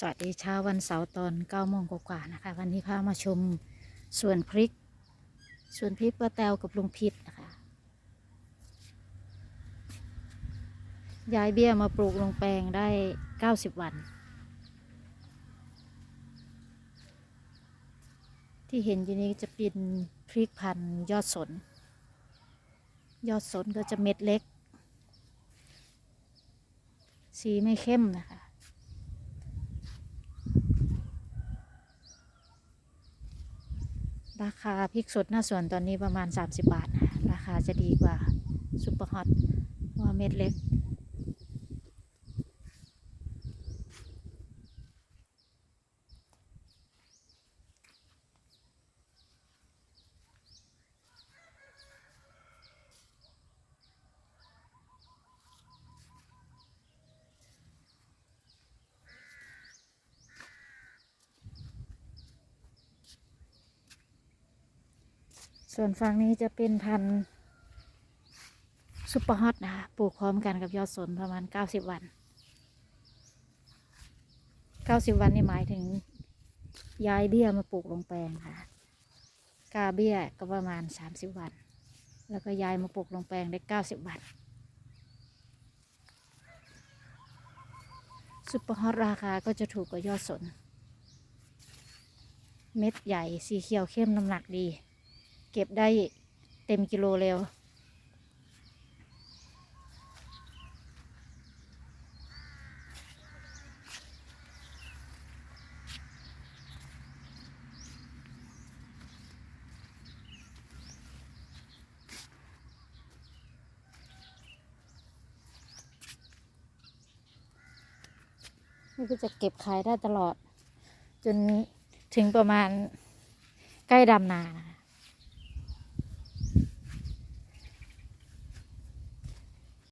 สวัสดีเช้าวันเสาร์ตอน9โมงกว่าๆนะคะ วันนี้พามาชมสวนพริกสวนพริกป้าแตวกับลุงพิษนะคะยายเบี้ยมาปลูกลงแปลงได้ 90 วัน ที่เห็นอยู่นี้จะเป็นพริกพันยอดสน ยอดสนก็จะเม็ดเล็ก สีไม่เข้มนะคะ ราคาพริกสดหน้าสวนตอนนี้ประมาณ 30 บาทนะราคาจะดีกว่าซุปเปอร์ฮอตว่าเม็ดเล็ก ส่วนฝั่งนี้จะเป็นพันธุ์ซุปเปอร์ฮอตนะคะปลูกพร้อมกันกับยอดสนประมาณ90วัน90วันนี่หมายถึง ย้ายเบี้ยมาปลูกลงแปลงค่ะกาเบี้ยก็ประมาณ30วัน แล้วก็ย้ายมาปลูกลงแปลงได้90วันซุปเปอร์ฮอตราคาก็จะถูกกว่ายอดสน เม็ดใหญ่สีเขียวเข้มน้ำหนักดี เก็บได้เต็มกิโลเร็วนี่ก็จะเก็บขายได้ตลอด จนถึงประมาณใกล้ดำนานะคะ